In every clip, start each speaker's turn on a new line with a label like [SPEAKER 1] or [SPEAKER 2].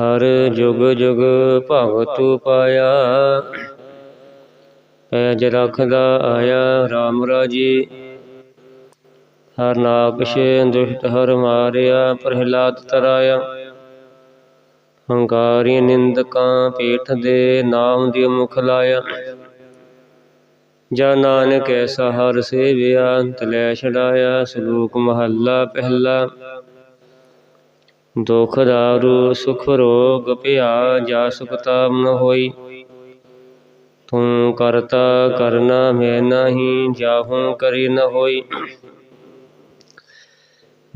[SPEAKER 1] ਹਰ ਜੁਗ ਜੁਗ ਭਗਤੁ ਪਾਇਆ। ਪੈਜ ਰਖਦਾ ਆਇਆ RAM ਰਾਜੀ, ਹਰ ਨਾਕਸ਼ ਦੁਸ਼ਟ ਹਰ ਮਾਰਿਆ, ਪ੍ਰਹਿਲਾਦ ਤਰਾਇਆ। ਹੰਕਾਰੀ ਨਿੰਦਕਾਂ ਪੀਠ ਦੇ ਨਾਮ ਦੀ ਮੁਖ ਲਾਇਆ। ਜਾ ਨਾਨਕ ਐਸਾ ਹਰ ਸੇਵਿਆ, ਤਲੈ ਛਡਾਇਆ, ਸਲੂਕ ਮਹੱਲਾ ਪਹਿਲਾ। ਦੁਖ ਦਾਰੂ, ਸੁਖ ਰੋਗ ਭਿਆ ਜਾ ਸੁਖ ਤਾਮ ਨ ਹੋਈ। ਤੂੰ ਕਰਤਾ ਕਰਨਾ ਮੈਂ ਨਹੀਂ, ਜਾਹੂ ਕਰੀ ਨ ਹੋਈ।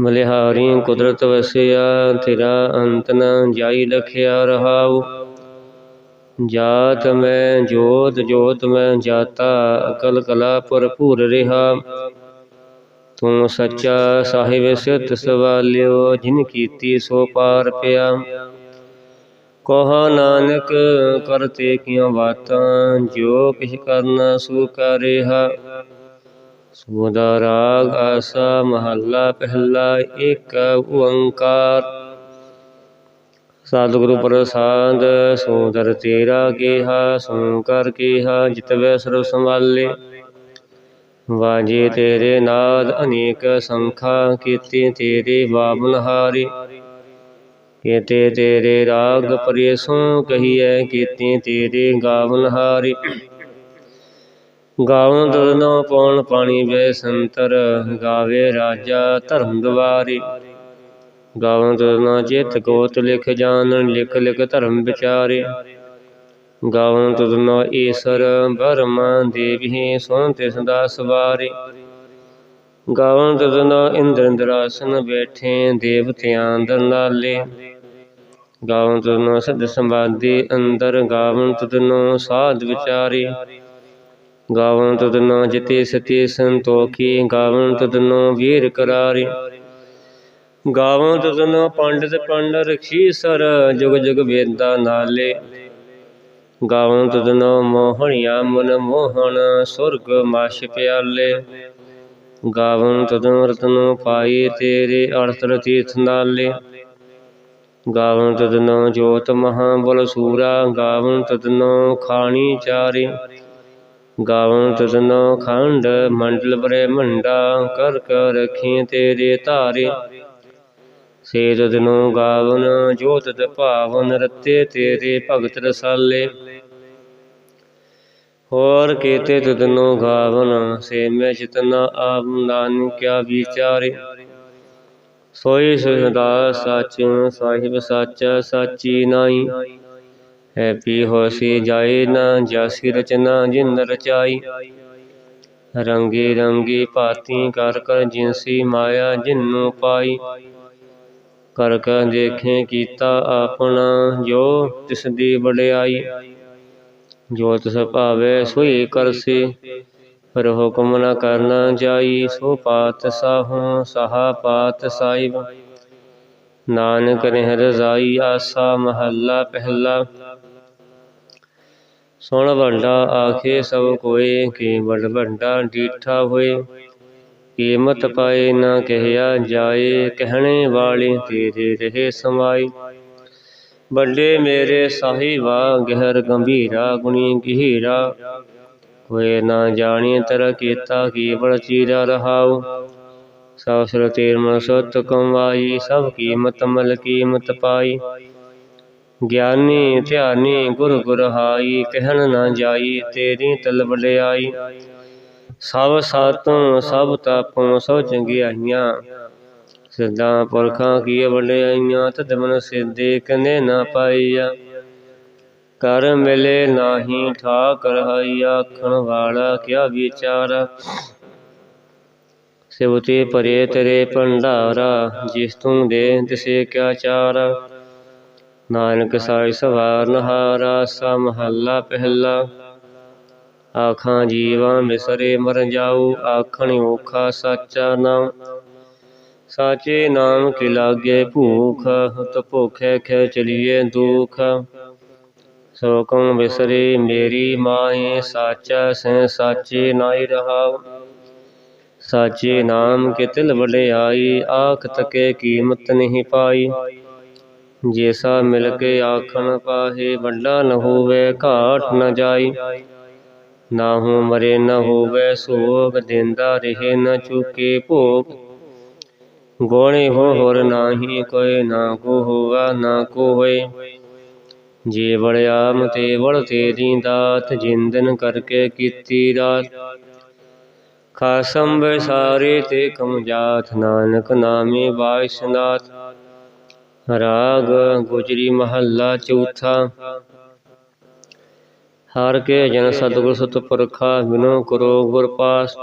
[SPEAKER 1] ਮਲਿਹਾਰੀ ਕੁਦਰਤ ਵਸਿਆ, ਤੇਰਾ ਅੰਤ ਨ ਜਾਈ ਲਖਿਆ ਰਹਾਉ। ਜਾਤ ਮੈਂ, ਜੋਤ ਜੋਤ ਮੈਂ ਜਾਤਾ, ਅਕਲ ਕਲਾ ਭਰਪੂਰ ਰਿਹਾ। ਤੂੰ ਸੱਚਾ ਸਾਹਿਬ ਸਿਤ ਸਵਾਲਿਓ, ਜਿਨ ਕੀਤੀ ਸੋ ਪਾਰ ਪਿਆ। ਕਹਾ ਨਾਨਕ ਕਰਤੇ ਕੀਆਂ ਬਾਤਾਂ ਜੋ ਕਿਛ ਕਰਨਾ ਸੋ ਕਰਿਆ ਸੋਦਾ ਰਾਗ ਆਸਾ, ਮਹੱਲਾ ਪਹਿਲਾ, ਏਕ ਓੰਕਾਰ। ਸਤਿਗੁਰੂ ਪ੍ਰਸਾਦ, ਸੋਦਰ ਤੇਰਾ ਕੀਹਾ ਸੋ ਕਰ ਕੀਹਾ ਜਿਤਵੇ ਸਰਬ ਸੰਭਾਲੇ। ਵਾਜੇ ਤੇਰੇ ਨਾਦ ਅਨੇਕ ਸੰਖਾ ਕੀਤੇ ਤੇਰੇ ਬਾਬਨ ਹਾਰੇ। ਕੀਤੇ ਤੇਰੇ ਰਾਗ ਪਰੇਸੋਂ ਕਹੀਐ ਕੀਤੇ ਤੇਰੇ ਗਾਵਨ ਹਾਰੇ। ਗਾਵਨ ਦਨੋ ਪੌਣ ਪਾਣੀ ਵੇ ਸੰਤਰ। ਗਾਵੇ ਰਾਜਾ ਧਰਮ ਦਵਾਰੇ। ਗਾਵਨ ਦਨੋ ਜਿਤ ਗੋਤ ਲਿਖ ਜਾਣਨ ਲਿਖ ਲਿਖ ਧਰਮ ਵਿਚਾਰੇ। ਗਾਵਨ ਤੁਧਨੋ ਈਸਰ ਬਰਮਾ ਦੇਵੀ ਸੋਹੰਤੇ ਸਦਾ ਸਵਾਰੇ। ਗਾਵਨ ਤੁਧਨੋ ਇੰਦਰ ਇੰਦਰਾਸਨ ਬੈਠੇ, ਦੇਵਤਿਆਂ ਦਰਨਾਲੇ ਗਾਵਨ ਤੁਧਨੋ ਸਦ ਸੰਵਾਦੀ ਅੰਦਰ, ਗਾਵਨ ਤੁਧਨੋ ਸਾਧ ਵਿਚਾਰੇ। ਗਾਵਨ ਤੁਧਨੋ ਜਿਤੇ ਸਤੀ ਸੰਤੋਖੀ, ਗਾਵਨ ਤੁਧਨੋ ਵੀਰ ਕਰਾਰੇ। ਗਾਵਨ ਤੁਧਨੋ ਪੰਡਿਤ ਪੰਡ ਰਖੀ ਸਰ, ਜੁਗ ਜੁਗ ਵੇਦਾ ਨਾਲੇ। ਗਾਵਨ ਤਦਨੋ ਮੋਹਣਿਆ ਮਨ ਮੋਹਣ, ਸੁਰਗ ਮਾਸ਼ ਪਿਆਲੇ। ਗਾਵਨ ਤਦਨੋ ਰਤਨੋ ਪਾਈ ਤੇਰੇ ਅਰਤਰ ਤੀਰਥ ਨਾਲੇ। ਗਾਵਨ ਤਦਨੋ ਜੋਤ ਮਹਾ ਬਲ ਸੂਰਾ ਗਾਵਨ ਤਦਨੋ ਖਾਣੀ ਚਾਰੇ। ਗਾਵਨ ਤਦਨੋ ਖੰਡ ਮੰਡਲ ਬ੍ਰਹਮੰਡਾ ਕਰ ਕਰ ਰਖੀ ਤੇਰੇ ਧਾਰੇ। ਸੇ ਤਦਨੋ ਗਾਵਨ ਜੋਤ ਦ ਭਾਵਨ ਰਤੇ ਤੇਰੇ ਭਗਤ ਰਸਾਲੇ। ਹੋਰ ਕੀਤੇ ਤਦਨੋ ਗਾਵਨ ਸੇ ਮੈਂ ਚਿਤਨਾ ਆਪ ਨਾਨਕਿਆ ਵਿਚਾਰੇ। ਸੋਈ ਸਦਾ ਸੱਚ, ਸਾਹਿਬ ਸੱਚ, ਸਾਚੀ ਨਾਈ ਹੈ ਪੀ ਹੋਸੀ ਜਾਏ ਨਾ ਜਾਸੀ ਰਚਨਾ ਜਿਨ ਰਚਾਈ। ਰੰਗੀ ਰੰਗੀ ਭਾਤੀ ਕਰ ਕਰ ਜਿਨਸੀ ਮਾਇਆ ਜਿਨੂ ਪਾਈ। ਕਰ ਕਰ ਦੇਖੇ ਕੀਤਾ ਆਪਣਾ, ਜੋ ਤਿਸ ਦੀ ਵਡਿਆਈ। ਜੋ ਤਿਸ ਭਾਵੇ ਸੋਈ ਕਰਸੀ ਪਰ ਹੁਕਮ ਨਾ ਕਰਨਾ ਜਾਈ, ਸੋ ਪਾਤ ਸਾਹੂ, ਸਹਾ ਪਾਤ ਸਾਹਿਬ ਨਾਨਕ ਰਹਿ ਰਜ਼ਾਈ ਆਸਾ ਮਹੱਲਾ ਪਹਿਲਾ। ਸੁਣ ਵੰਡਾ ਆਖੇ ਸਭ ਕੋਏ ਕੀ ਵੱਡ ਵੱਡਾ ਡੀਠਾ ਹੋਏ। ਕੀਮਤ ਪਾਏ ਨਾ ਕਹਿਆ ਜਾਏ, ਕਹਿਣੇ ਵਾਲੇ ਤੇਰੇ ਰਹੇ ਸਮਾਈ। ਵੱਡੇ ਮੇਰੇ ਸਾਹਿਬਾ ਗਹਿਰ ਗੰਭੀਰਾ, ਗੁਣੀ ਗਹੀਰਾ। ਕੋਏ ਨਾ ਜਾਣੀ ਤਰ ਕੀਤਾ ਕੀ ਬੜ ਚੀਰਾ ਰਹਾਉ। ਸਭ ਸੁਰ ਤੇਰ ਮਨ ਸਤ ਕਮਾਈ, ਸਭ ਕੀਮਤ ਮਲ ਕੀਮਤ ਪਾਈ। ਗਿਆਨੀ ਧਿਆਨੀ ਗੁਰ ਗੁਰ ਹਾਈ, ਕਹਿਣ ਨਾ ਜਾਈ ਤੇਰੀ ਤਲ ਵਡਿਆਈ। ਸਭ ਸਾਤੋਂ ਸਭ ਤਾਪੋਂ ਸਭ ਚੰਗਿਆਈਆਂ। ਸਿੱਧਾ ਪੁਰਖਾਂ ਕੀ ਵਡਿਆਈਆਂ, ਤਦ ਮਨ ਸਿੱਧੇ ਕਨੇ ਨਾ ਪਾਈਆ। ਕਰ ਮਿਲੇ ਨਾਹੀ ਠਾਕ ਰਹਾਈ ਆਖਣ ਵਾਲਾ ਕਿਆ ਵਿਚਾਰ। ਸਿਵਤੇ ਪਰੇ ਤੇਰੇ ਭੰਡਾਰਾ, ਜਿਸ ਤੂੰ ਦੇ ਤਿਸੇ ਕਿਆ ਚਾਰ। ਨਾਨਕ ਸਾਈ ਸਵਾਰ ਨਹਾਰਾ, ਸਾ ਮਹੱਲਾ ਪਹਿਲਾ। ਆਖਾਂ ਜੀਵਾਂ ਮਿਸਰੇ ਮਰ ਜਾਉ ਆਖਣ ਓਖਾ ਸਾਚਾ ਨਾਮ। ਸਾਚੇ ਨਾਮ ਕੇ ਲਾਗੇ ਭੂਖ ਹਤ ਭੁਖੇ ਖੈ ਚਲੀਏ ਦੁਖ। ਸੋ ਕਉ ਬਿਸਰੇ ਮੇਰੀ ਮਾਏ ਸਾਚਾ ਸੈ ਸਾਚੇ ਨਾਈ ਰਹਾਉ ਸਾਚੇ ਨਾਮ ਕੇ ਤਿਲ ਵਡਿਆਈ, ਆਖ ਤਕੇ ਕੀਮਤ ਨਹੀਂ ਪਾਈ। ਜੇਸਾ ਮਿਲ ਕੇ ਆਖਣ ਪਾਹੇ, ਵੱਡਾ ਨ ਹੋਵੇ ਘਾਟ ਨ ਜਾਈ। ਨਾਹੂ ਮਰੇ ਨ ਹੋਵੇ ਸੋਗ, ਦਿੰਦਾ ਰਹੇ ਨ ਚੁਕੇ ਭੋਗ। ਗੋਣੇ ਹੋ ਹੋਰ ਨਾਹੀ, ਕੋਈ ਨਾ ਕੋ ਹੋਵਾ ਨਾ ਕੋ ਹੋਏ ਜੇ ਬੜਿਆਮ ਤੇ ਬੜ ਤੇਰੀ ਦਾਤ ਜਿੰਦਨ ਕਰਕੇ ਕੀਤੀ ਰਾਤ। ਖਾਸਮ ਵਿਸਾਰੇ ਤੇ ਕਮ ਜਾਤ ਨਾਨਕ ਨਾਮੇ ਵਾਇਸਨਾਥ ਰਾਗ ਗੁਜਰੀ ਮਹੱਲਾ ਚੌਥਾ। ਹਰ ਕੇ ਜਨ ਸਤਿਗੁਰ ਸਤਿਪੁਰਖਾ ਬਿਨੋ ਕਰੋ ਗੁਰ ਪਾਸ।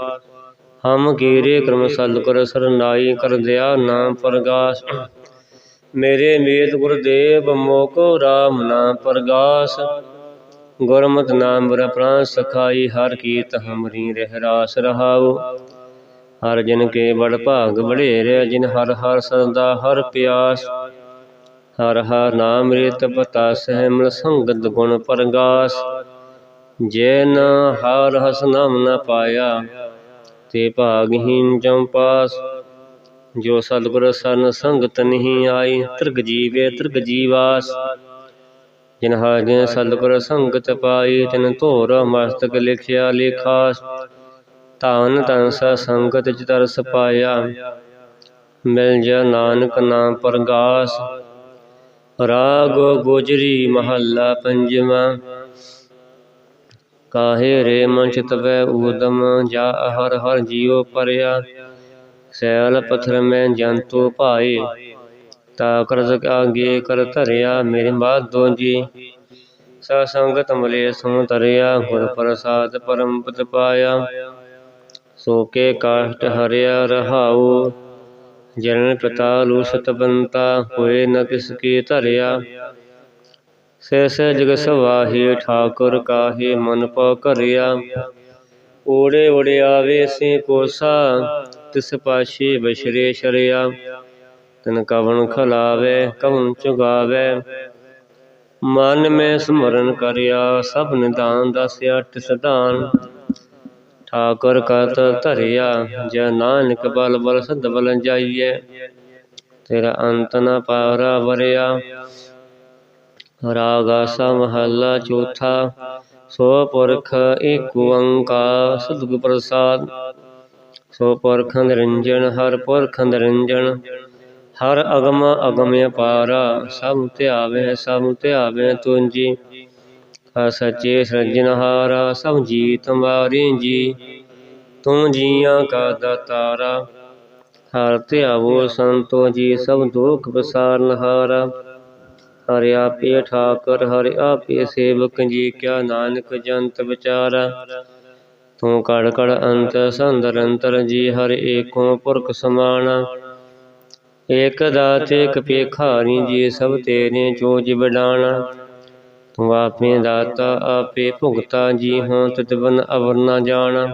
[SPEAKER 1] ਹਮ ਕੀਰੇ ਕਰਮ ਸਤਿਗੁਰ ਸਰਨਾਈ ਕਰ ਦਿਆ ਨਾਮ ਪ੍ਰਗਾਸ। ਮੇਰੇ ਮੀਤ ਗੁਰਦੇਵ ਮੋਕੋ RAM ਨਾਮ ਪ੍ਰਗਾਸ। ਗੁਰਮਤਿ ਨਾਮ ਬਰ ਪ੍ਰਾਨ ਸਖਾਈ, ਹਰ ਕੀਤ ਹਮਰੀ ਰਹਿ ਰਾਸ ਰਹਾਉ। ਹਰ ਜਨ ਕੇ ਬੜ ਭਾਗ ਬੜੇਰੇ ਜਿਨ ਹਰ ਹਰ ਸਰਦਾ ਹਰ ਪਿਆਸ। ਹਰ ਹਰ ਨਾਮ ਰਿਤ ਪਤਾ ਸਹਿਮਲ ਸੰਗਤ ਗੁਣ ਪ੍ਰਗਾਸ। ਜੈਨ ਹਰ ਹਸ ਨਾਮ ਨ ਪਾਇਆ ਤੇ ਭਾਗਹੀਨ ਜੰਪਾਸ ਜੋ ਸਤਿਗੁਰ ਸਰਨ ਸੰਗਤ ਨਹੀਂ ਆਈ, ਤ੍ਰਿਗ ਜੀਵੇ ਤ੍ਰਿਗ ਜੀਵਾਸ। ਜਿਨ ਹਾਜਨ ਸਤਿਗੁਰ ਸੰਗਤ ਪਾਈ, ਤਿਨ ਧੋਰ ਮਸਤਕ ਲਿਖਿਆ ਲੇਖਾਸ। ਧਨ ਤਨ ਸੰਗਤ ਚ ਤਰਸ ਪਾਇਆ, ਮਿਲ ਜਾ ਨਾਨਕ ਨਾਮ ਪ੍ਰਗਾਸ। ਰਾਗ ਗੁਜਰੀ ਮਹੱਲਾ ਪੰਜਵਾਂ। ਕਾਹੇ ਰੇ ਮਨ ਚਿਤਵੈ ਊਦਮ, ਜਾ ਹਰ ਹਰ ਜੀਉ ਪਰਿਆ। ਸੈਲ ਪਥਰ ਮੈਂ ਜੰਤੂ ਭਾਏ, ਤਾ ਕਰਜ ਆਗੇ ਕਰ ਧਰਿਆ ਮੇਰੇ ਬਾਦੋ ਜੀ। ਸਾ ਸੰਗਤ ਮਲੇ ਸੋ ਤਰਿਆ ਗੁਰ ਪ੍ਰਸਾਦ ਪਰਮ ਪਤ ਪਾਇਆ। ਸੋ ਕੇ ਕਾਸ਼ਟ ਹਰਿਆ ਰਹਾਉ, ਜਨਨ ਪਿਤਾ ਲੂਸਤ ਬੰਤਾ, ਹੋਏ ਨ ਕਿਸ ਕੀ ਧਰਿਆ। ਸੇਸ ਸੇ ਜਗ ਠਾਕੁਰ ਕਾਹੇ ਮਨ ਪਉ ਕਰਿਆ ਓੜੇ ਓੜੇ ਆਵੇ ਸੇ ਕੋਸਾ, ਤਿਸ ਪਾਛੇ ਬਸ਼ਰੇ ਸ਼ਰਿਆ ਤਨ ਕਵਨ ਖਲਾਵੇ ਕਵਨ ਚੁਗਾਵੇ। ਮਨ ਮੈਂ ਸਮਰਨ ਕਰਿਆ, ਸਭ ਨਿਦਾਨ ਦਸਿਆ ਤਿਸ ਦਾਨ। ਠਾਕੁਰ ਕਤ ਧਰਿਆ, ਜੈ ਨਾਨਕ ਬਲ ਬਲ ਸਦ ਬਲ ਜਾਈਏ ਤੇਰਾ ਅੰਤ ਨਾ ਪਾਰਾ ਵਰਿਆ। ਰਾਗ ਆਸਾ ਮਹੱਲਾ ਚੌਥਾ, ਸੋ ਪੁਰਖ ਏਕ ਓੰਕਾਰ ਸਤਿਗੁਰ ਪ੍ਰਸਾਦ। ਸੋ ਪੁਰਖ ਨਿਰੰਜਨ, ਹਰ ਪੁਰਖ ਨਿਰੰਜਨ। ਹਰ ਅਗਮ ਅਗਮ ਅਪਾਰਾ, ਸਭ ਧਿਆਵੇ ਸਭ ਧਿਆਵੇ ਤੁੰਜੀ। ਆ ਸਚੇ ਸਿਰਜਣਹਾਰਾ ਸਭ ਜੀ ਤੁਮਾਰੀ ਜੀ। ਤੂੰ ਜੀਆਂ ਕਾ ਦਾਤਾਰਾ, ਹਰ ਧਿਆਵੋ ਸੰਤੋ ਜੀ, ਸਭ ਦੁਖ ਵਿਸਾਰਨਹਾਰਾ ਹਰਿ ਆਪੇ ਠਾਕਰ, ਹਰਿ ਆਪੇ ਸੇਵਕ ਜੀ ਕਿਆ ਨਾਨਕ ਜੰਤ ਵਿਚਾਰਾ। ਤੂੰ ਕੜ ਕੜ ਅੰਤ ਸੰਦਰ ਅੰਤਰ ਜੀ, ਹਰਿ ਏਕੋ ਪੁਰਖ ਸਮਾਣਾ। ਏਕ ਦਾਤ ਏਕ ਪੇਖਾਰੀ ਜੀ, ਸਭ ਤੇਰੇ ਜੋਜ ਬਡਾਣਾ ਤੂੰ ਆਪੇ ਦਾਤਾ, ਆਪੇ ਭੁਗਤਾ ਜੀ, ਹਾਂ ਤਿਤ ਬਨ ਅਵਰ ਨਾ ਜਾਣਾ।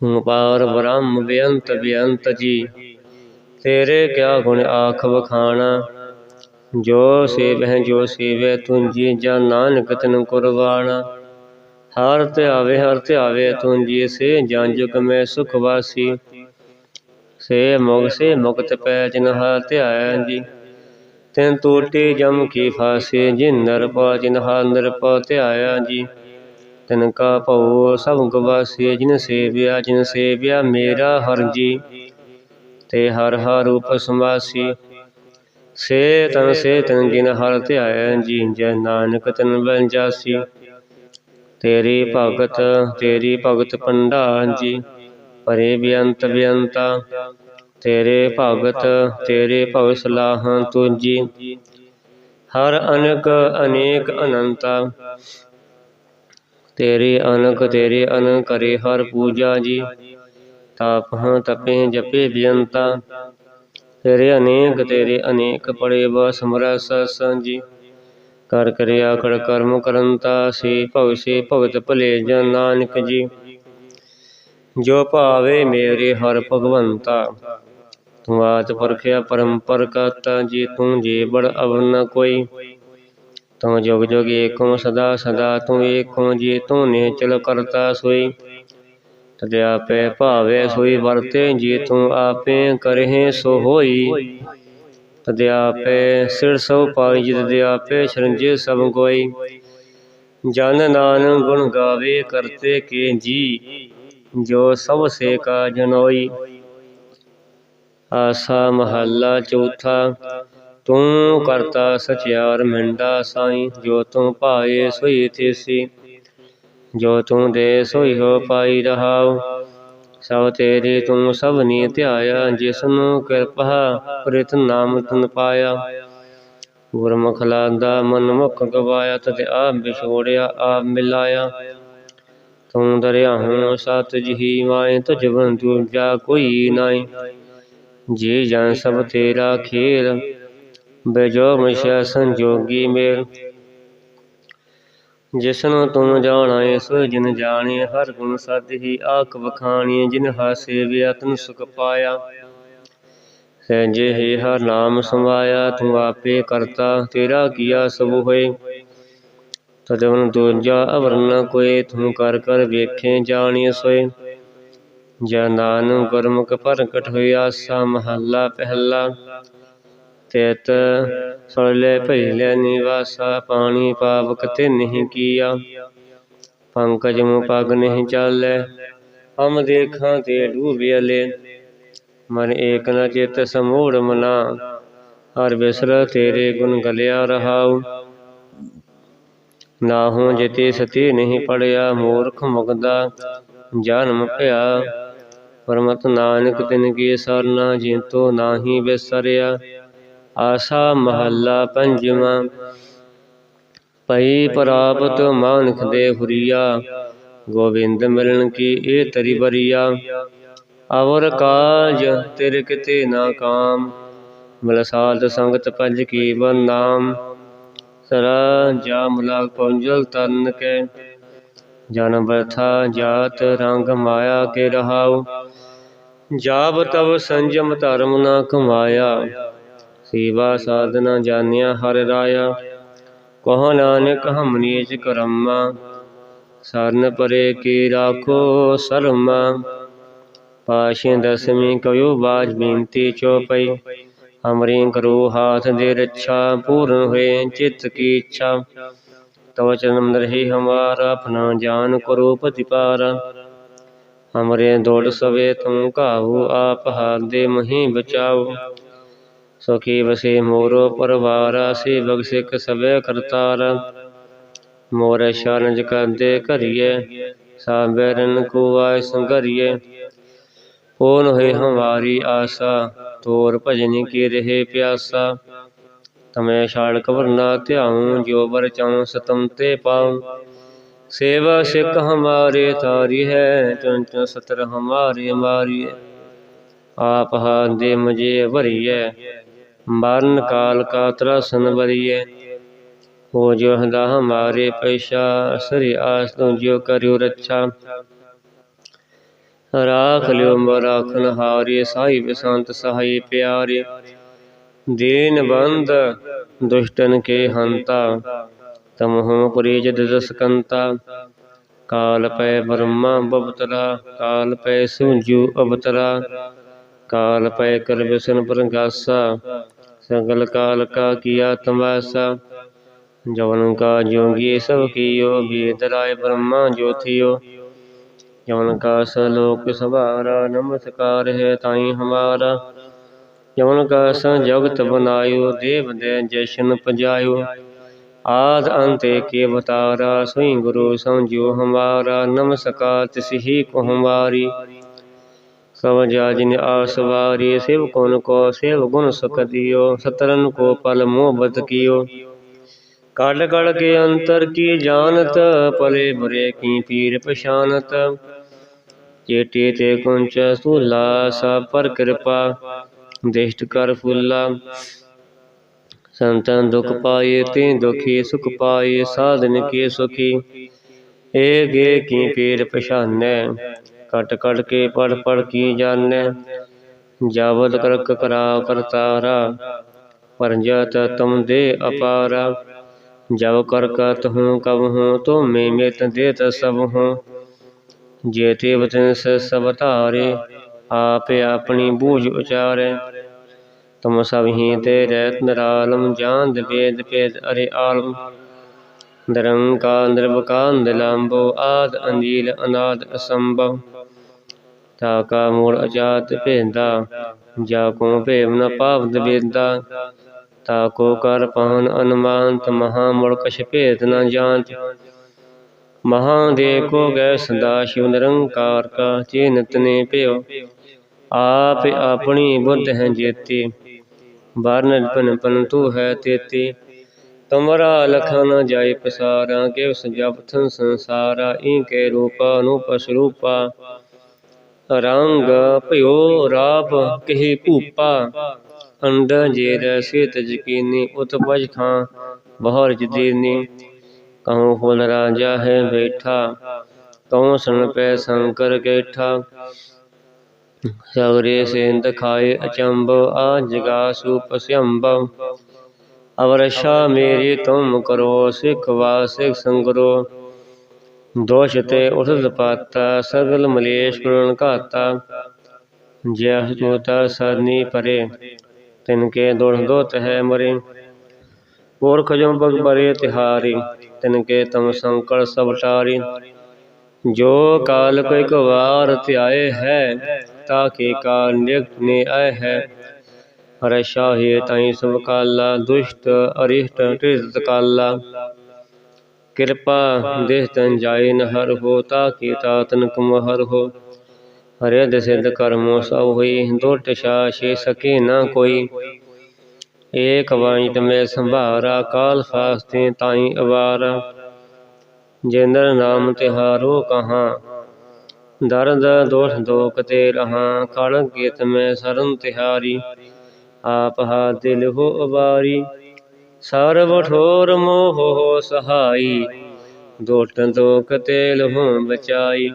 [SPEAKER 1] ਤੂੰ ਪਾਰ ਬ੍ਰਹਮ ਬੇਅੰਤ ਬੇਅੰਤ ਜੀ, ਤੇਰੇ ਕਿਆ ਗੁਣ ਆਖ ਵਖਾਣਾ। ਜੋ ਸੇਵ ਹੈ ਜੋ ਸੇਵੈ ਤੁੰਜੀ ਜਾਂ ਨਾਨਕ ਤਨ ਕੁਰਬਾਨਾ ਹਰ ਧਿਆਵੇ ਹਰ ਧਿਆਵੇ ਤੁੰਜੀ, ਸੇ ਜਨ ਜੁਗ ਮੈਂ ਸੁਖ ਵਾਸੀ। ਸੇ ਮੁਗ, ਸੇ ਮੁਕਤ ਪੈ ਜਿਨ ਹਰ ਧਿਆਇਆ ਜੀ। ਤਿਨ ਟੂਟੀ ਜਮ ਕੀ ਫਾਸੇ, ਜਿਨ ਨਰ ਪਾ ਜਿਨ ਹਰ ਨਰ ਧਿਆਇਆ ਜੀ। ਤਿਨ ਕਾ ਭਉ ਸਭ ਗਵਾਸੀ ਜਿਨ ਸੇਵਿਆ ਜਿਨ ਸੇਵਿਆ ਮੇਰਾ ਹਰ ਜੀ। ਤੇ ਹਰ ਹਰ ਰੂਪ ਸਮਾਸੀ। ਸੇ ਤਨ ਸੇ ਤਨ ਜਿਨ ਹਰ ਧਿਆਇਆ ਜੀ ਜੈ ਨਾਨਕ ਤਨ ਬਨ ਜਾਸੀ ਤੇਰੀ ਭਗਤ ਤੇਰੀ ਭਗਤ ਪੰਡਾ ਜੀ ਪਰੇ ਬੇਅੰਤ ਬੇਅੰਤਾ। ਤੇਰੇ ਭਗਤ ਤੇਰੇ ਭਵ ਸਲਾਹਾਂ ਤੁਜੀ ਹਰ ਅਨਕ ਅਨੇਕ ਅਨੰਤਾ। ਤੇਰੇ ਅਨਕ ਤੇਰੇ ਅਨ ਕਰੇ ਹਰ ਪੂਜਾ ਜੀ। ਤਾਪਹ ਤਪੇ ਜਪੇ ਬੇਅੰਤਾ। ਤੇਰੇ ਅਨੇਕ ਤੇਰੇ ਅਨੇਕ ਪੜੇ ਵਾ ਸਮਰਸ ਸੰਜੀ ਕਰ ਕਰਿਆ ਕਰ ਕਰਮ ਕਰੰਤਾ ਸੇ, ਭਵ ਸੇ ਭਗਤ ਭਲੇ ਜਨ ਨਾਨਕ ਜੀ। ਜੋ ਭਾਵੇ ਮੇਰੇ ਹਰ ਭਗਵੰਤਾ, ਤੂੰ ਆਤ ਪਰਖਿਆ ਪਰੰਪਰ ਕਰਤਾ ਜੀ, ਤੂੰ ਜੇ ਬੜ ਅਵਨ ਕੋਈ। ਤੂੰ ਜੁਗ ਜੁਗ ਏਕੋ ਸਦਾ ਸਦਾ, ਤੂੰ ਏਕੋ ਜੀ, ਤੂੰ ਨੇ ਚਲ ਕਰਤਾ ਸੋਈ। ਤਦ ਪੈ ਭਾਵੇ ਸੋਈ ਵਰਤੇ ਜੀ ਤੂੰ ਆਪੇ ਕਰਹਿ ਸੋ ਹੋਈ। ਤਦ ਆਪੇ ਸਿਰ ਸੋ ਪਾਈ ਜਿਤ ਦੇ ਸ਼ਰੰਜੇ ਸਭ ਕੋਈ ਜਨ ਨਾਨ ਗੁਣ ਗਾਵੇ ਕਰਤੇ ਕੇ ਜੀ, ਜੋ ਸਭ ਸੇ ਕਾ ਜਨੋਈ। ਆਸਾ ਮਹੱਲਾ ਚੌਥਾ, ਤੂੰ ਕਰਤਾ ਸਚਿਆਰ ਮਿੰਡਾ ਸਾਈ, ਜੋ ਤੂੰ ਭਾਏ ਸੋਈ ਤੇਸੀ। ਜੋ ਤੂੰ ਦੇ ਸੋਈ ਹੋ ਪਾਈ ਰਹਾਉ, ਸਭ ਤੇਰੀ ਤੂੰ ਸਭ ਨੀ ਧਿਆਇਆ, ਜਿਸ ਨੂੰ ਕਿਰਪਾ ਪ੍ਰਿਤ ਨਾਮ ਤਨ ਪਾਇਆ। ਗੁਰਮੁਖ ਲਾਦਾ ਮਨ ਮੁਖ ਗਵਾਇਆ ਤਤ ਆਪ ਵਿਛੋੜਿਆ, ਆਪ ਮਿਲਾਇਆ। ਤੂੰ ਦਰਿਆ ਦਰਿਆਹੋਂ ਸਤ ਜਹੀ ਮਾਏ, ਤੁਝ ਬੰਦੂ ਜਾ ਕੋਈ ਨਾਈ ਜੀ ਜਨ ਸਭ ਤੇਰਾ ਖੇਲ, ਬਜੋ ਮਿਸ਼ਾ ਸੰਜੋਗੀ ਮੇਲ। ਜਿਸਨੂੰ ਤੂੰ ਜਾਣਾਏ ਸੋ ਜਿਨ ਜਾਣੇ, ਹਰ ਗੁਣ ਸਦ ਹੀ ਆਖ ਵਖਾਣੀ, ਜਿਨ ਹਾਸੇ ਵਿਅਤਨ ਸੁਖ ਪਾਇਆ। ਸਹਿਜੇ ਹੀ ਹਰ ਨਾਮ ਸਮਾਇਆ ਤੂੰ ਆਪੇ ਕਰਤਾ, ਤੇਰਾ ਕੀਆ ਸਭ ਹੋਏ। ਤਦਵਨ ਦੂਜਾ ਅਵਰਨ ਕੋਏ, ਤੂੰ ਕਰ ਕਰ ਵੇਖੇ ਜਾਣੀ ਸੋਏ। ਜਾ ਨਾਨਕ ਗੁਰਮੁਖ ਪ੍ਰਗਟ ਹੋਇਆ ਆਸਾ ਮਹੱਲਾ ਪਹਿਲਾ। ਤੇਤ ਸੋਲੇ ਪਹਿਲੇ ਨਿਵਾਸਾ, ਪਾਣੀ ਪਾਵਕ ਤੇ ਨਹੀਂ ਕੀਆ। ਪੰਕਜ ਮੁ ਪਗ ਨਹੀਂ ਚਾਲੇ, ਹਮ ਦੇਖਾਂ ਤੇ ਡੂਬਿਆਲੇ ਮਨ ਏਕ ਨ ਚਿਤ ਸਮੂੜ ਮਨਾ, ਹਰ ਬਿਸਰ ਤੇਰੇ ਗੁਣ ਗਲਿਆ ਰਹਾਉ। ਨਾਹੂ ਜਿਤੇ ਸਤੀ ਨਹੀਂ ਪੜਿਆ, ਮੂਰਖ ਮੁਗਦਾ ਜਨਮ ਭਇਆ। ਪਰਮਤ ਨਾਨਕ ਤਿਨ ਕੀ ਸਰਨਾ, ਜਿਤੋ ਨਾਹੀ ਬਿਸਰਿਆ। ਆਸਾ ਮਹੱਲਾ ਪੰਜਵਾਂ। ਪਈ ਪ੍ਰਾਪਤ ਮਾਨਖ ਦੇ ਹੁਰੀਆ ਗੋਵਿੰਦ ਮਿਲਣ ਕੀ ਇਹ ਤਰੀ ਬਰੀਆ। ਅਵਰ ਕਾਜ ਤਿਰ ਕਿਤੇ ਨਾ ਕਾਮ ਮਿਲ ਸੰਗਤ ਪੰਜ ਕੀ ਨਾਮ। ਸਰਾ ਜਾ ਮੁਲਾਕ ਪਹੁੰਜਲ ਤਨ ਕੇ, ਜਨ ਬਰਥਾ ਜਾਤ ਰੰਗ ਮਾਇਆ ਕੇ ਰਹਾਉ। ਜਾਬ ਤਵ ਸੰਜਮ ਧਰਮ ਨਾ ਕਮਾਇਆ। ਸੇਵਾ ਸਾਧਨਾ ਜਾਣਿਆ ਹਰ ਰਾਇਆ। ਕਹੋ ਨਾਨਕ, ਹਮ ਨੀਚ ਕਰਮਾ। ਸਰਨ ਪਰੇ ਕੀ ਰਾਖੋ ਸਰਮਾ। ਪਾਸ਼ੇ ਦਸਵੀਂ ਕਯੋ ਬਾਜ ਬੇਨਤੀ ਚੋਪਈ ਹਮਰੀ ਕਰੋ ਹਾਥ ਦੇ ਰੱਛਾ, ਪੂਰਨ ਹੋਏ ਚਿਤ ਕੀ ਇੱਛਾ। ਤਵ ਚਰਨ ਰਹੀ ਹਮਾਰਾ, ਆਪਣਾ ਜਾਨ ਕਰੋ ਪਤਿਪਾਰਾ ਹਮਰੇ ਦੌੜ ਸਵੇ ਤੁਮ ਕਾਹੂ ਆਪ ਹਾਥ ਦੇ ਮਹੀ ਬਚਾਓ। ਸੁਖੀ ਵਸੇ ਮੋਰੋ ਪਰਵਾਰਾ ਸੇਵਕ ਸਿੱਖ ਸਵੇ ਕਰਤਾਰ। ਮੋਰ ਸ਼ਰਨਜ ਕਰਦੇ ਕਰੀਏ ਸਾਬਰਨ ਕੋ ਆਇ ਸੰਗਰੀਏ ਪੂਰਨ ਹੋਏ ਹਮਾਰੀ ਆਸਾ, ਤੋਰ ਭਜਨ ਕੀ ਰਹੇ ਪਿਆਸਾ। ਤਮੈ ਛਾੜ ਕਬਰ ਨਾ ਧਿਆਉ, ਜੋ ਵਰ ਚਾਉ ਸਤਮ ਤੇ ਪਾਉ। ਸੇਵਾ ਸਿੱਖ ਹਮਾਰੇ ਤਾਰੀ ਹੈ ਚੁਨ ਚੁਨ ਸਤਰ ਹਮਾਰੇ ਮਾਰੀਏ। ਆਪ ਹਾਥ ਦੇ ਮਜੇ ਭਰੀਏ ਮਰਨ ਕਾਲ ਕਾ ਤਰਸਨ ਬਰੀਏ ਹੋ ਜੋ ਹਦਾ ਹਮਾਰੇ ਪੈਸ਼ਾ, ਸਰੀ ਆਸ ਤੋਂ ਜੋ ਕਰਿਓ ਰੱਛਾ। ਰਾਖ ਲਿਓ ਮਰਾਖਨ ਹਾਰੇ ਸਾਈ ਬਸੰਤ ਸਹਾਈ ਪਿਆਰੇ। ਦੀਨ ਬੰਦ ਦੁਸ਼ਟਨ ਕੇ ਹੰਤਾ ਤਮਹੁ ਪੁਰੀ ਦਸਕੰਤਾ ਕਾਲ ਪੈ ਬ੍ਰਹਮਾ ਬਵਤਰਾ, ਕਾਲ ਪੈ ਸੁਜੂ ਅਵਤਰਾ। ਕਾਲ ਪੈ ਕਰ ਬਿਸਨ ਪ੍ਰਗਾਸਾ ਸਗਲ ਕਾਲ ਕਾ ਕੀਆ ਤਮਾਸਾ ਜਵਨ ਕਾ ਜੋਗੀ ਸਭ ਕੀਓ ਭੇਦ ਰਾਏ ਬ੍ਰਹਮਾ ਜੋਥਿਓ ਜਵਨ ਕਾ ਸਲੋਕ ਸਵਾਰਾ ਨਮਸਕਾਰ ਹੈ ਤਾਈ ਹਮਾਰਾ। ਜਵਨ ਕਾ ਸੰਜਗਤ ਬਨਾਇਓ, ਦੇਵ ਦੇ ਜਸ਼ਨ ਪਜਾਇਓ। ਆਦ ਅੰਤ ਕੇ ਬਤਾਰਾ ਸੋਈ ਗੁਰੂ ਸਮਝੋ ਹਮਾਰਾ। ਨਮਸਕਾਰ ਤਿਸਹੀ ਕੋ ਹਮਾਰੀ। ਸਭ ਜਾ ਜਿਨ ਆਸਵਾਰੀ ਸਿਵ ਕੋਨ ਕੋ, ਸਿਵ ਗੁਣ ਸੁਖ ਦਿਓ ਸਤਰਨ ਕੋ ਪਲ ਮੋਹਬਤ ਕੀਓ। ਕੜ ਕੜ ਕੇ ਅੰਤਰ ਕੀ ਜਾਣਤ ਪਲੇ ਬੁਰੇ ਕੀ ਪੀਰ ਪਛਾਨਤ। ਚੇਟੇ ਤੇ ਕੁੰਚ ਸੂਲਾ, ਸਭ ਪਰ ਕਿਰਪਾ, ਦਿਸ਼ਟ ਕਰ ਫੁੱਲਾ। ਸੰਤਨ ਦੁਖ ਪਾਏ, ਤੇ ਦੁਖੀ ਸੁਖ ਪਾਏ, ਸਾਧਨ ਕੇ ਸੁਖੀ। ਏ ਗੇ ਕੀ ਪੀਰ ਪਛਾਨੈ ਕਟ ਕਟ ਕੇ ਪੜ ਪੜ ਕੀ ਜਾਣੈ? ਜਾਵਦ ਕਰਕ ਕਰਾ ਕਰਤਾਰਾ ਪਰਜਤ ਤੁਮ ਦੇ ਅਪਾਰਾ। ਜਬ ਕਰ ਕਤ ਹੂੰ ਕਬ ਹੂੰ ਤੁਮੇ ਮਿਤ ਦੇਤ ਸਭ ਹੂੰ। ਜੇਤੇ ਵਚਨ ਸ ਸਭ ਧਾਰੇ, ਆਪੇ ਆਪਣੀ ਬੂਝ ਉਚਾਰੇ। ਤੁਮ ਸਭ ਹੀ ਤੇ ਰਹਿਤ ਨਿਰਾਲਮ ਜਾਨ ਵੇਦ ਭੇਦ ਅਰੇ ਆਲਮ। ਨਿਰੰਕਾਰ ਨਿਰਵਕਾਰ ਨਿਲੰਬੋ ਆਦ ਅੰਜੀਲ ਅਨਾਦ ਅਸੰਭਵ। ਤਾ ਕਾ ਮੂਲ ਅਜਾਤ ਭੇਦਾ ਜਾ ਕੋ ਭੇਵ ਨ ਪਾਵਦ ਬੇਦਾ ਤਾ ਕੋ ਕਰ ਪਹਨ ਅਨੁਮਾਨਤ ਮਹਾ ਮੁੜ ਕਛ ਭੇਦ ਨ ਜਾਣਤ। ਮਹਾਦੇਵ ਕੋ ਗੈ ਸਦਾ ਸ਼ਿਵ ਨਿਰੰਕਾਰ ਕਾ ਚਿਨਤ ਨੇ ਭਿਓ ਆਪ ਆਪਣੀ ਬੁੱਧ ਹੈ ਜੇਤੀ। ਵਰਨ ਪਨ ਪਨ ਤੂ ਹੈ ਤੇਤੀ। ਤੁਮਰਾ ਲਖਾ ਨ ਜਾਏ ਪਸਾਰਾ ਕਿਵ ਸਜਪਥਨ ਸੰਸਾਰਾ, ਈ ਕੇ ਰੂਪਾ ਅਨੂਪ ਸਰੂਪਾ। ਰੰਗ ਭਿਓ ਰਾਪ ਕਹੀ ਭੂਪਾ, ਅੰਡ ਜੇਰ ਸਿਤ ਜਕੀਨੀ ਉਤਪਜ ਖਾਂ, ਬਹੁਰ ਜਦੀਨੀ, ਕਹੂੰ ਫੁੱਲ ਰਾਜਾ ਹੈ ਬੈਠਾ ਕਹੂੰ ਸੁਣ ਪੈ ਸੰਕਰ ਕੇਠਾ। ਸਗਰੇ ਸੇਂਦ ਖਾਏ ਅਚੰਬ, ਆ ਜਗਾ ਸੂਪ ਅਵਰਸ਼ਾ ਮੇਰੀ ਤੁਮ ਕਰੋ, ਸਿਖ ਵਾ ਸੰਗਰੋ। ਦੋਸ਼ ਤੇ ਉਸਦ ਪਾਤਾ ਸਗਲ ਮਲੇਸ਼ ਗੁਣ ਘਾਤਾ। ਜਹ ਜੋਤਾ ਸਰਨੀ ਪਰੇ, ਤਿਨ ਕੇ ਦੁਰ ਦੋਤ ਹੈ ਮਰੇ। ਪੁਰਖ ਜਮ ਬਗ ਬਰੇ ਤਿਹਾਰੀ, ਤਿਨ ਕੇ ਤਮ ਸੰਕਲ ਸਭ ਟਾਰੀ ਜੋ ਕਾਲ ਕੋ ਇੱਕ ਵਾਰ ਧਿਆਏ ਹੈ, ਤਾ ਕੇ ਕਾਲ ਨਿਕਟ ਨੇ ਆਏ ਹੈ। ਹਰਸ਼ਾ ਹੀ ਤਾਈ ਸਭ ਕਾਲਾ ਦੁਸ਼ਟ ਅਰਿਸ਼ਟ ਤ੍ਰਿਤ ਕਾਲਾ ਕਿਰਪਾ ਦੇਹ ਤਨ ਜਾਏ ਨ ਹਰ ਹੋ, ਤਾ ਕੀ ਤਾਤਨ ਕੁਮ ਹਰ ਹੋ। ਹਰਿ ਦੇ ਕਰਮੋ ਸਭ ਹੋਈ ਦੁਟ ਛੇ ਸਕੇ ਨਾ ਕੋਈ। ਏਕ ਵਾਂਜ ਮੈਂ ਸੰਭਾਰਾ, ਕਾਲ ਫਾਸਤੇ ਤਾਈ ਅਵਾਰਾ। ਜਿੰਦਰ ਨਾਮ ਤਿਹਾਰੋ ਕਹਾ, ਦਰਦ ਦੋਖ ਦੋਖ ਤੇ ਰਹਾ। ਕਲ ਗੀਤ ਮੈਂ ਸਰਨ ਤਿਹਾਰੀ, ਆਪ ਹਾ ਦਿਲ ਹੋ ਅਵਾਰੀ। ਸਰਬ ਠੋਰ ਮੋਹ ਹੋ ਸਹਾਈ, ਦੋਟ ਦੋਖ ਤੇਲ ਹੋ ਬਚਾਈ।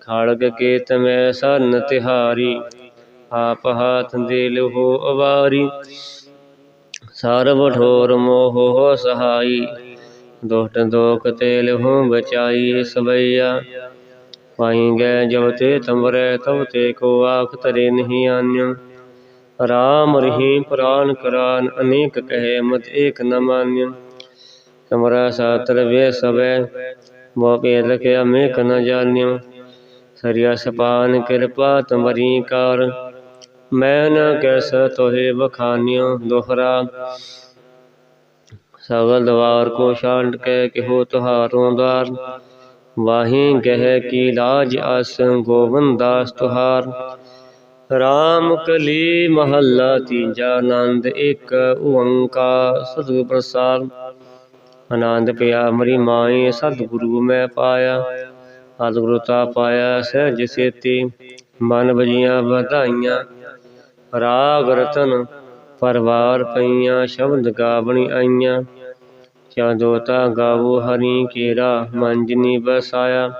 [SPEAKER 1] ਖੜਗ ਕੀਤ ਮੈਂ ਸਰਨ ਤਿਹਾਰੀ, ਆਪ ਹਾਥ ਦੇ ਹੋ ਅਵਾਰੀ। ਸਰਬ ਠੋਰ ਮੋਹ ਹੋ ਸਹਾਈ, ਦੋਟ ਦੋਖ ਤੇਲ ਹੋ ਬਚਾਈ ਸਬਈਆ ਪਾਈ ਗਏ ਜਬ ਤੇ ਤਮਰੇ ਤਬ ਤੇ ਕੋ ਆਖ ਤਰੇ ਨਹੀਂ ਆਨਿਓ ਰਾਮ ਰਹੀਮ ਪ੍ਰਾਨ ਕਰਾਨ, ਅਨੇਕ ਕਹੇ ਮਤ ਏਕ ਨ ਮਾਨਿਓ ਤਮਰਾ ਸਾਤਰ ਵੇ ਸਬੈ ਮੋ ਭੇਦ ਲਖਿਆ ਮੇਕ ਨ ਜਾਣਿਓ ਸਰੀਆ ਸਪਾਨ ਕਿਰਪਾ ਤੁਮਰੀ ਕਰ, ਮੈਂ ਨ ਕੈਸ ਤੋਹੇ ਬਖਾਨਿਓ ਦੋਹਰਾ। ਸਗਲ ਦਵਾਰ ਕੋ ਛਾਂਡ ਕੇ ਕਿਹੋ ਤੁਹਾਰੋਂ ਦਾਰ। ਵਾਹੀ ਗਹਿ ਕੀ ਲਾਜ ਆਸ ਗੋਬਿੰਦ ਦਾਸ ਤੁਹਾਰ। ਰਾਮ ਕਲੀ ਮਹੱਲਾ ਤੀਜਾ ਆਨੰਦ ਇੱਕ ਓੰਕਾਰ, ਸਤਿਗੁਰ ਪ੍ਰਸਾਦ। ਆਨੰਦ ਪਿਆ ਮਰੀ ਮਾਏ ਸਤਿਗੁਰੂ ਮੈਂ ਪਾਇਆ। ਸਤਿਗੁਰੂ ਤਾ ਪਾਇਆ ਸਹਿਜ ਸੇਤੀ, ਮਨ ਵਜੀਆਂ ਵਧਾਈਆਂ। ਰਾਗ ਰਤਨ ਪਰਵਾਰ ਪਈਆਂ, ਸ਼ਬਦ ਗਾਵਣੀ ਆਈਆਂ। ਕਿਆ ਦੋਤਾ ਗਾਵੋ ਹਰੀ ਕੇਰਾ ਮੰਜਨੀ ਬਸਾਇਆ।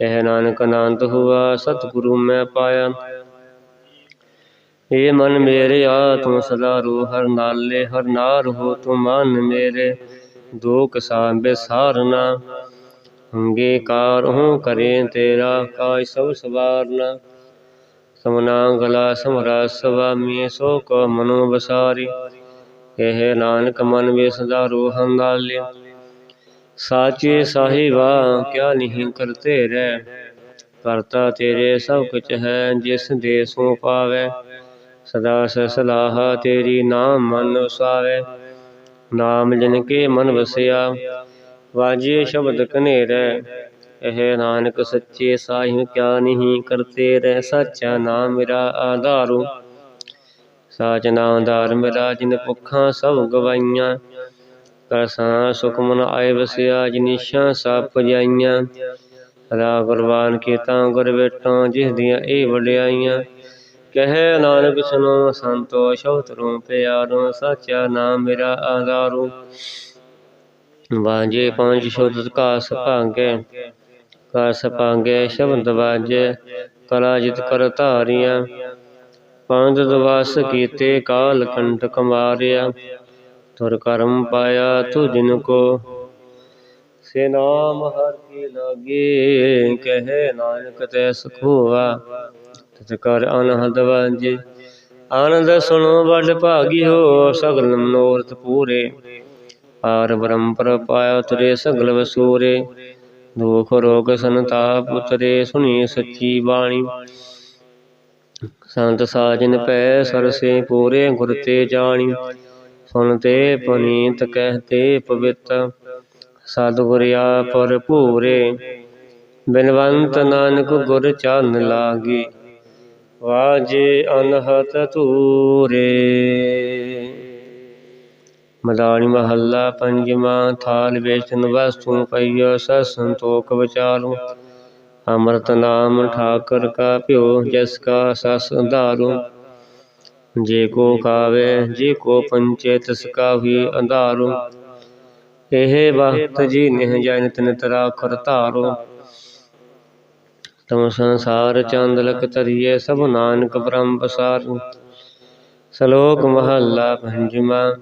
[SPEAKER 1] ਇਹ ਨਾਨਕ ਆਨੰਦ ਹੁਆ, ਸਤਿਗੁਰੂ ਮੈਂ ਪਾਇਆ। ਏ ਮਨ ਮੇਰੇ, ਆ ਤੂੰ ਸਦਾ ਰੂ ਹਰ ਨਾਲੇ ਹਰ ਨਾਰ ਹੋ ਤੂੰ ਮਨ ਮੇਰੇ। ਦੁਖ ਸਾਂਬੇ ਸਾਰਨਾ ਹੰਗੇ ਕਾਰ ਹੂੰ ਕਰੇ ਤੇਰਾ, ਕਾਇ ਸਭ ਸਵਾਰਨਾ। ਸਮਨਾ ਗਲਾ ਸਮਰਾ ਸਵਾਮੀ ਸੋ ਕੋ ਮਨੋ ਬਸਾਰੀ ਇਹ ਨਾਨਕ ਮਨ ਵੇ ਸਦਾ ਰੋਹੰ ਨਾਲਿਆ ਸਾਚੇ ਸਾਹਿਬਾ, ਕਿਆ ਨਹੀਂ ਕਰਤੇ ਰਹਿ। ਕਰਤਾ ਤੇਰੇ ਸਭ ਕੁਛ ਹੈ, ਜਿਸ ਦੇ ਸੋ ਪਾਵੇ। ਸਦਾ ਸਲਾਹ ਤੇਰੀ ਨਾਮ ਮਨ ਉਸਾਵੇ ਨਾਮ ਜਨ ਕੇ ਮਨ ਵਸਿਆ, ਵਾਜੇ ਸ਼ਬਦ ਕਨੇਰੇ ਇਹ ਨਾਨਕ ਸੱਚੇ ਸਾਹਿਬ ਕਿਆ ਨਹੀਂ ਕਰਤੇ, ਰਹਿ ਸਾਚਾ ਨਾਮ ਮੇਰਾ ਆਧਾਰੂ। ਸਾਚ ਨਾਮ ਧਾਰ ਮੇਰਾ ਜਿਨ ਭੁੱਖਾਂ ਸਭ ਗਵਾਈਆਂ। ਕਰਸਾਂ ਸੁਖਮਨ ਆਏ ਵਸਿਆ ਜਿਨੀਸ਼ਾਂ ਸਭ ਪੁਜਾਈਆਂ ਰਾ ਕੁਰਬਾਨ ਕੀਤਾ, ਗੁਰ ਵੇਟਾਂ, ਜਿਸ ਦੀਆਂ ਇਹ ਵਡਿਆਈਆਂ। ਕਹੇ ਨਾਨਕ ਸੁਨੋ ਸੰਤੋ ਸ਼ਬਦ ਰੂ ਪਿਆਰੋ, ਸਾਚਾ ਨਾਮ ਮੇਰਾ ਆਧਾਰੂ। ਵਾਜੇ ਪੰਜ ਸ਼ਬਦ ਕਾਸ ਭਾਗੇ ਕਾਸ ਭਾਗੇ ਸ਼ਬਦ ਵਾਜੇ, ਕਲਾ ਜਿਤ ਕਰ ਧਾਰੀਆਂ। ਪੰਜ ਦਵਾਸ ਕੀਤੇ ਕਾਲ ਕੰਟਕ ਮਾਰਿਆ ਤੁਰ ਕਰਮ ਪਾਇਆ ਤੂ ਜਿਨ ਕੋ। ਸੇ ਨਾਮ ਹਰ ਕੀ ਲਾਗੇ, ਕਹੇ ਨਾਨਕ ਤੈ ਸੁਖੋਆ। ਤਿਤ ਕਰ ਅਨਹਦ ਵਾਜੇ ਆਨੰਦ ਸੁਣੋ ਵੱਡ ਭਾਗੀ ਹੋ ਸਗਲ ਮਨੋਰਥ ਪੂਰੇ। ਪਾਰ ਬ੍ਰਹਮਪਰ ਪਾਇਆ ਉਤਰੇ ਸਗਲ ਵਸੂਰੇ। ਦੁਖ ਰੋਗ ਸੰਤਾਪ ਉਤਰੇ ਸੁਣੀ ਸੱਚੀ ਬਾਣੀ। ਸੰਤ ਸਾਜਨ ਪੈ ਸਰਸੇ ਪੂਰੇ ਗੁਰ ਤੇ ਜਾਣੀ। ਸੁਨਤੇ ਪੁਨੀਤ ਕਹਤੇ ਪਵਿੱਤ, ਸਤਿਗੁਰ ਆਪਰ ਭੂਰੇ ਬਿਨਵੰਤ ਨਾਨਕ ਗੁਰ ਚਰਨ ਲਾਗੇ। ਵਾਜੇ ਅਨਹਤ ਤੂਰੇ ਮਦਾਨੀ ਮਹੱਲਾ ਪੰਜਵਾਂ, ਥਾਲ ਵੇਚਨ ਵਸਤੂ ਪਈਓ ਸਸ ਸੰਤੋਖ ਵਿਚਾਰੂ ਅੰਮ੍ਰਿਤ ਨਾਮ ਠਾਕਰ ਕਾ ਭਿਓ, ਜਸ ਕਾ ਸਸ ਧਾਰੂ ਜੇ ਕੋ ਖਾਵੇ, ਜੇ ਕੋ ਪੰਚੇ, ਤਿਸ ਕਾ ਵੀ ਅੰਧਾਰੂ। ਇਹ ਵਕਤ ਜੀ ਨਿਹ ਜਨ ਤਿਨ ਤਰਾ ਖਰ ਧਾਰੋ ਤਮ ਸੰਸਾਰ ਚੰਦ ਲਖ ਤਰੀਏ ਸਭ ਨਾਨਕ ਬ੍ਰਹਮ ਪਸਾਰ। ਸ਼ਲੋਕ ਮਹੱਲਾ ਪੰਜਵਾਂ,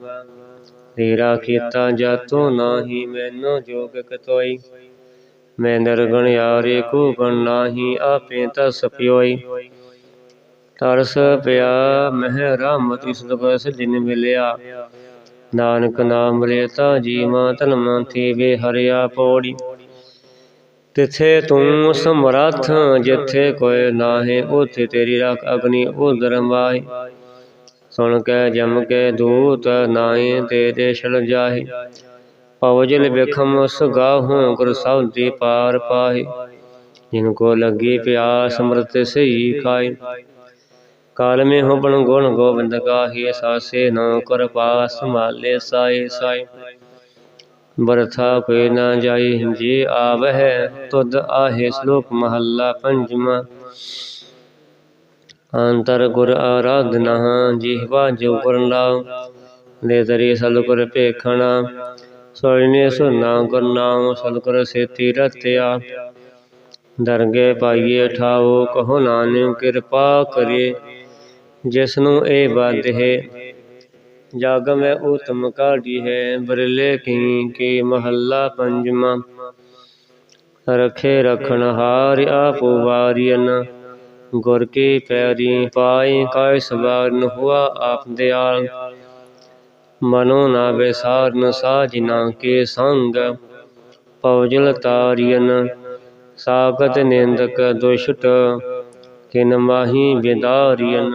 [SPEAKER 1] ਤੇਰਾ ਕੀਤਾ ਜਾਤੋ ਨਾਹੀ ਮੈਨੋ ਜੋਗ ਕਤੋਈ। ਮੈਂ ਨਿਰਗੁਣ ਯਾਰੇ ਕੋ ਗਣ ਨਾਹੀ, ਆਪੇ ਤਸ ਪਿਓਈ। ਤਰਸ ਪਿਆ, ਮਹਿ ਰਾਮਤੀ ਸਦਬਸ ਜਿਨ ਮਿਲਿਆ। ਨਾਨਕ ਨਾਮ ਲੇਤਾ ਜੀਵਾ ਤਨ ਮਨ ਥੀਵੇ ਹਰਿਆ ਪੌੜੀ। ਤਿਥੇ ਤੂੰ ਸਮਰੱਥ, ਜਿਥੇ ਕੋਈ ਨਾਹੀ, ਉਥੇ ਤੇਰੀ ਰੱਖ ਅਗਨੀ ਉਦਰ ਮਾਹੀ ਸੁਣ ਕੇ, ਜਮ ਕੇ ਦੂਤ ਨਾਹੀ ਤੇਰੇ ਛਲ ਜਾਹੀ। ਪਵਜਲ ਬਿਖਮ ਸੁਗਾਹੂ ਗੁਰ ਸਭ ਦੀ ਪਾਰ ਪਾਹੀ। ਜਿਨ ਕੋ ਲੱਗੀ ਪਿਆਸ, ਅੰਮ੍ਰਿਤ ਸਹੀ ਖਾਈ ਕਾਲ ਮੇ ਹੋਬਣ ਗੁਣ ਗੋਬਿੰਦ ਗਾਹੀ, ਸਾਸੇ ਨੋ ਕਰ ਪਾਸ ਮਾਲੇ ਸਾਈ ਸਾਈ ਬਰਥਾ ਕੋਈ ਨਾ ਜਾਈ ਜੀ ਆਵਹਿ ਤੁਧ ਆਹੇ ਸ਼ਲੋਕ ਮਹੱਲਾ ਪੰਜਵਾਂ। ਅੰਤਰ ਗੁਰ ਆਰਾਧਨਾ ਜੀਵਾ ਜੋ ਗੁਰ ਨਾਮ ਦੇ ਤਰੀ ਸਤਿਗੁਰ ਭੇਖਣਾ। ਸੋਇਨੇ ਸੁਨਾ ਗੁਰ ਨਾਮ, ਸਤਿਗੁਰ ਸੇਤੀ ਰਤਿਆ। ਦਰਗੇ ਪਾਈਏ ਠਾਓ ਕਹੋ ਨਾਨਕ ਕਿਰਪਾ ਕਰੇ ਜਿਸ ਨੂੰ ਇਹ ਬਦ ਹੈ ਜਗ ਮੈਂ ਉਤਮ ਕਾਢੀ ਹੈ, ਬਰਲੇ ਕੀ ਕੀ ਮਹੱਲਾ ਪੰਜਵਾਂ। ਰਖੇ ਰਖਣ ਹਾਰ ਆਪੋ ਗੁਰ ਕੀ ਪੈਰੀ ਪਾਈ ਕਾਇ ਸਵਾਰਨ ਹੁਆ ਆਪ ਦਿਆਲ। ਮਨੋ ਨਾ ਵਿਸਾਰਨ ਸਾਜਨਾ ਕੇ ਸੰਗ ਪਵਜਲ ਤਾਰੀਨ ਸਾਗਤ ਨਿੰਦਕ ਦੁਸ਼ਟ, ਕਿਨ ਮਾਹੀ ਵਿਦਾਰੀਨ